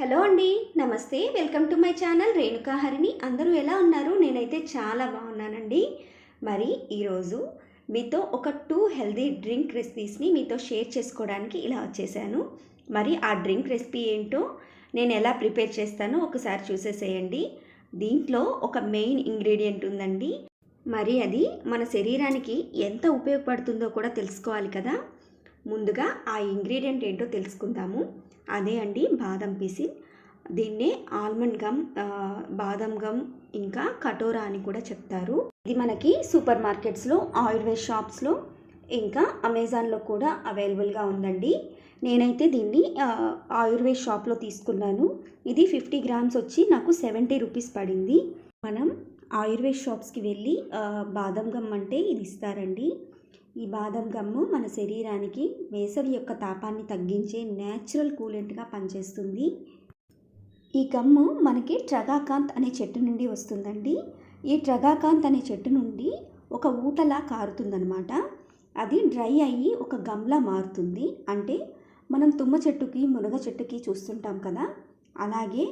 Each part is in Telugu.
హలో అండి నమస్తే. Welcome to my channel Renuka Harini అందరూ ఎలా ఉన్నారు? నేనైతే చాలా బాగున్నానండి. మరి ఈరోజు మీతో ఒక టూ హెల్దీ డ్రింక్ రెసిపీస్ని మీతో షేర్ చేసుకోవడానికి ఇలా వచ్చేసాను. మరి ఆ డ్రింక్ రెసిపీ ఏంటో నేను ఎలా ప్రిపేర్ చేస్తానో ఒకసారి చూసేసేయండి. దీంట్లో ఒక మెయిన్ ఇంగ్రీడియంట్ ఉందండి. మరి అది మన శరీరానికి ఎంత ఉపయోగపడుతుందో కూడా తెలుసుకోవాలి కదా. ముందుగా ఆ ఇంగ్రీడియంట్ ఏంటో తెలుసుకుందాము. అదే అండి బాదం పిసిన్ దీన్నే ఆల్మండ్ గమ్ బాదం గమ్ ఇంకా కటోరా అని కూడా చెప్తారు. ఇది మనకి సూపర్ మార్కెట్స్లో ఆయుర్వేద షాప్స్లో ఇంకా అమెజాన్లో కూడా అవైలబుల్గా ఉందండి. నేనైతే దీన్ని ఆయుర్వేద షాప్లో తీసుకున్నాను. ఇది ఫిఫ్టీ గ్రామ్స్ వచ్చి నాకు సెవెంటీ రూపీస్ పడింది. మనం ఆయుర్వేద షాప్స్కి వెళ్ళి బాదం గమ్ అంటే ఇది ఇస్తారండి. ఈ బాదం గమ్ము మన శరీరానికి వేసవి యొక్క తాపాన్ని తగ్గించే న్యాచురల్ కూలెంట్గా పనిచేస్తుంది. ఈ గమ్ము మనకి ట్రగాకాంత్ అనే చెట్టు నుండి వస్తుందండి. ఈ ట్రగాకాంత్ అనే చెట్టు నుండి ఒక ఊటలా కారుతుందనమాట అది డ్రై అయ్యి ఒక గమ్లా మారుతుంది. అంటే మనం తుమ్మ చెట్టుకి మునగ చెట్టుకి చూస్తుంటాం కదా అలాగే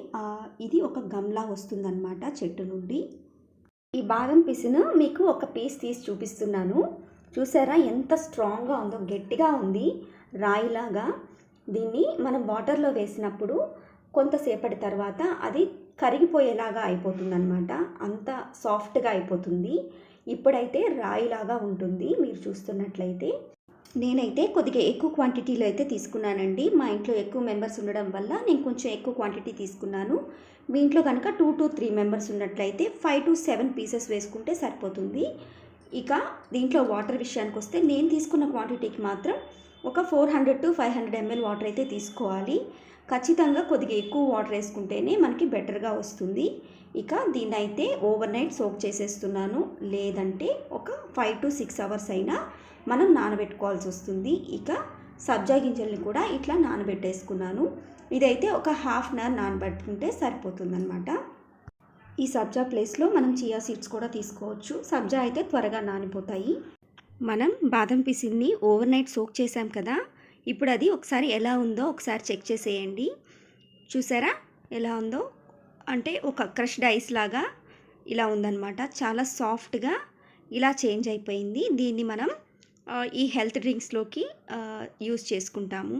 ఇది ఒక గమ్లా వస్తుందన్నమాట చెట్టు నుండి. ఈ బాదం పిసిను మీకు ఒక పీస్ తీసి చూపిస్తున్నాను. చూసారా? ఎంత స్ట్రాంగ్గా ఉందో గట్టిగా ఉంది రాయిలాగా. దీన్ని మనం వాటర్లో వేసినప్పుడు కొంతసేపటి తర్వాత అది కరిగిపోయేలాగా అయిపోతుందన్నమాట. అంత సాఫ్ట్గా అయిపోతుంది. ఇప్పుడైతే రాయిలాగా ఉంటుంది మీరు చూస్తున్నట్లయితే. నేనైతే కొద్దిగా ఎక్కువ క్వాంటిటీలో అయితే తీసుకున్నానండి. మా ఇంట్లో ఎక్కువ మెంబర్స్ ఉండడం వల్ల నేను కొంచెం ఎక్కువ క్వాంటిటీ తీసుకున్నాను. మీ ఇంట్లో కనుక టూ టు త్రీ మెంబర్స్ ఉన్నట్లయితే ఫైవ్ టు సెవెన్ పీసెస్ వేసుకుంటే సరిపోతుంది. ఇక దీంట్లో వాటర్ విషయానికి వస్తే నేను తీసుకున్న క్వాంటిటీకి మాత్రం ఒక four hundred to five hundred ML water అయితే తీసుకోవాలి. ఖచ్చితంగా కొద్దిగా ఎక్కువ వాటర్ వేసుకుంటేనే మనకి బెటర్గా వస్తుంది. ఇక దీన్ని అయితే ఓవర్ నైట్ సోక్ చేసేస్తున్నాను. లేదంటే ఒక ఫైవ్ టు సిక్స్ అవర్స్ అయినా మనం నానబెట్టుకోవాల్సి వస్తుంది. ఇక సబ్జా గింజల్ని కూడా ఇట్లా నానబెట్టేసుకున్నాను. ఇదైతే ఒక హాఫ్ అన్ అవర్ నానబెట్టుకుంటే సరిపోతుందన్నమాట. ఈ సబ్జా ప్లేస్లో మనం చియా సీడ్స్ కూడా తీసుకోవచ్చు. సబ్జా అయితే త్వరగా నానిపోతాయి. మనం బాదం పిసిన్ని ఓవర్ నైట్ సోక్ చేసాం కదా ఇప్పుడు అది ఒకసారి ఎలా ఉందో ఒకసారి చెక్ చేసేయండి. చూసారా? ఎలా ఉందో? అంటే ఒక క్రష్డ్ ఐస్ లాగా ఇలా ఉందన్నమాట. చాలా సాఫ్ట్గా ఇలా చేంజ్ అయిపోయింది. దీన్ని మనం ఈ హెల్త్ డ్రింక్స్లోకి యూస్ చేసుకుంటాము.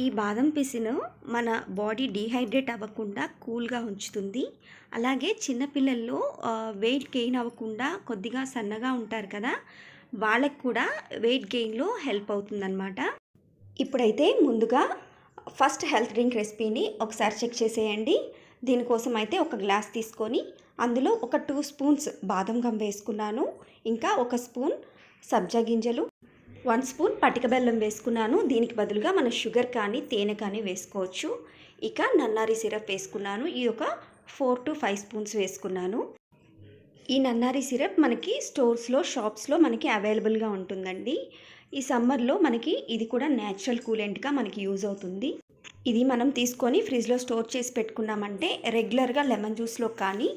ఈ బాదం పిసిను మన బాడీ డీహైడ్రేట్ అవ్వకుండా కూల్గా ఉంచుతుంది. అలాగే చిన్నపిల్లల్లో వెయిట్ గెయిన్ అవ్వకుండా కొద్దిగా సన్నగా ఉంటారు కదా వాళ్ళకు కూడా వెయిట్ గెయిన్లో హెల్ప్ అవుతుందన్నమాట. ఇప్పుడైతే ముందుగా ఫస్ట్ హెల్త్ డ్రింక్ రెసిపీని ఒకసారి చెక్ చేసేయండి. దీనికోసం అయితే ఒక గ్లాస్ తీసుకొని అందులో ఒక టూ స్పూన్స్ బాదం గమ్ వేసుకున్నాను. ఇంకా ఒక స్పూన్ సబ్జా గింజలు వన్ స్పూన్ పటిక బెల్లం వేసుకున్నాను. దీనికి బదులుగా మన షుగర్ కానీ తేనె కానీ వేసుకోవచ్చు. ఇక నన్నారి సిరప్ వేసుకున్నాను. ఈ ఒక ఫోర్ టు ఫైవ్ స్పూన్స్ వేసుకున్నాను. ఈ నన్నారి సిరప్ మనకి స్టోర్స్లో షాప్స్లో మనకి అవైలబుల్గా ఉంటుందండి. ఈ సమ్మర్లో మనకి ఇది కూడా న్యాచురల్ కూలెంట్గా మనకి యూజ్ అవుతుంది. ఇది మనం తీసుకొని ఫ్రిడ్జ్లో స్టోర్ చేసి పెట్టుకున్నామంటే రెగ్యులర్గా లెమన్ జ్యూస్లో కానీ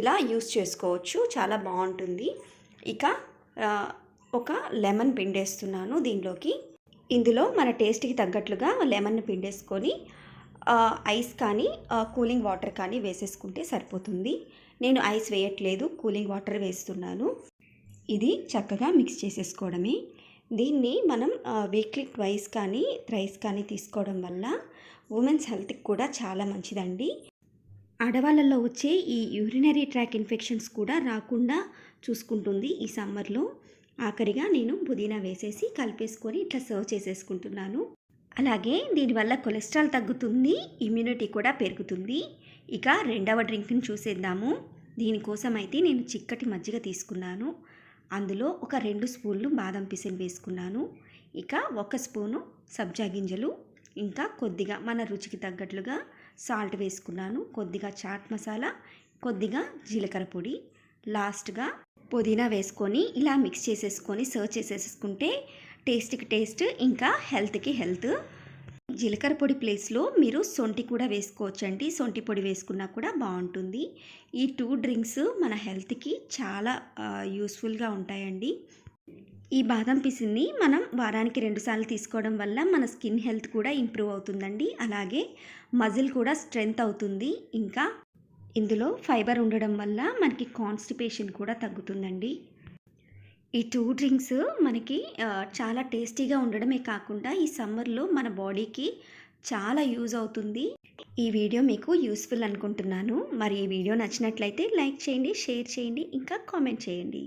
ఇలా యూస్ చేసుకోవచ్చు. చాలా బాగుంటుంది. ఇక ఒక లెమన్ పిండేస్తున్నాను దీనిలోకి ఇందులో మన టేస్ట్కి తగ్గట్లుగా లెమన్ పిండేసుకొని ఐస్ కానీ కూలింగ్ వాటర్ కానీ వేసేసుకుంటే సరిపోతుంది. నేను ఐస్ వేయట్లేదు కూలింగ్ వాటర్ వేస్తున్నాను. ఇది చక్కగా మిక్స్ చేసేసుకోవడమే. దీన్ని మనం వీక్లీ ట్వైస్ కానీ థ్రైస్ కానీ తీసుకోవడం వల్ల ఉమెన్స్ హెల్త్కి కూడా చాలా మంచిదండి. ఆడవాళ్ళల్లో వచ్చే ఈ యూరినరీ ట్రాక్ ఇన్ఫెక్షన్స్ కూడా రాకుండా చూసుకుంటుంది ఈ సమ్మర్లో. ఆఖరిగా నేను పుదీనా వేసేసి కలిపేసుకొని ఇట్లా సర్వ్ చేసేసుకుంటున్నాను. అలాగే దీనివల్ల కొలెస్ట్రాల్ తగ్గుతుంది ఇమ్యూనిటీ కూడా పెరుగుతుంది. ఇక రెండవ డ్రింక్ని చూసేద్దాము. దీనికోసం అయితే నేను చిక్కటి మజ్జిగ తీసుకున్నాను. అందులో ఒక రెండు స్పూన్లు బాదం పిసిన్ వేసుకున్నాను. ఇక ఒక స్పూను సబ్జా గింజలు ఇంకా కొద్దిగా మన రుచికి తగ్గట్లుగా సాల్ట్ వేసుకున్నాను. కొద్దిగా చాట్ మసాలా కొద్దిగా జీలకర్ర పొడి లాస్ట్గా పుదీనా వేసుకొని ఇలా మిక్స్ చేసేసుకొని సర్వ్ చేసేసుకుంటే టేస్ట్కి టేస్ట్ ఇంకా హెల్త్కి హెల్త్ జీలకర్ర పొడి ప్లేస్లో మీరు సొంటి కూడా వేసుకోవచ్చండి. సొంటి పొడి వేసుకున్నా కూడా బాగుంటుంది. ఈ టూ డ్రింక్స్ మన హెల్త్కి చాలా యూస్ఫుల్గా ఉంటాయండి. ఈ బాదం పిసిని మనం వారానికి రెండుసార్లు తీసుకోవడం వల్ల మన స్కిన్ హెల్త్ కూడా ఇంప్రూవ్ అవుతుందండి. అలాగే మజిల్ కూడా స్ట్రెంగ్త్ అవుతుంది. ఇంకా ఇందులో ఫైబర్ ఉండడం వల్ల మనకి కాన్స్టిపేషన్ కూడా తగ్గుతుందండి. ఈ టూ డ్రింక్స్ మనకి చాలా టేస్టీగా ఉండడమే కాకుండా ఈ సమ్మర్లో మన బాడీకి చాలా యూజ్ అవుతుంది. ఈ వీడియో మీకు యూస్ఫుల్ అనుకుంటున్నాను. మరి ఈ వీడియో నచ్చినట్లయితే లైక్ చేయండి షేర్ చేయండి ఇంకా కామెంట్ చేయండి.